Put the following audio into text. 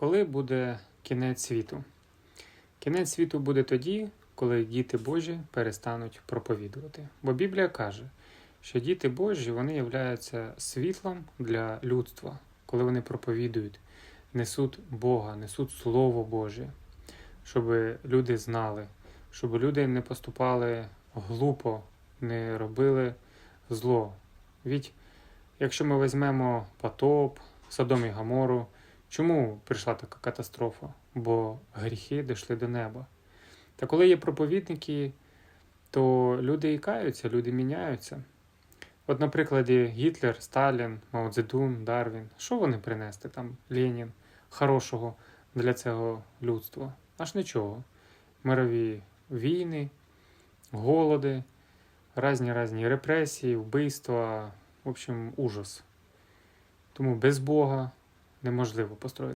Коли буде кінець світу? Кінець світу буде тоді, коли діти Божі перестануть проповідувати. Бо Біблія каже, що діти Божі вони являються світлом для людства, коли вони проповідують, несуть Бога, несуть Слово Боже, щоб люди знали, щоб люди не поступали глупо, не робили зло. Ведь якщо ми візьмемо потоп, Содом і Гамору, чому прийшла така катастрофа? Бо гріхи дійшли до неба. Та коли є проповідники, то люди і каються, люди міняються. От, на прикладі Гітлер, Сталін, Мао Дарвін. Що вони принесли там, Ленін, хорошого для цього людства? Аж нічого. Мирові війни, голоди, різні різні репресії, вбивства, в общем, ужас. Тому без Бога неможливо построїти.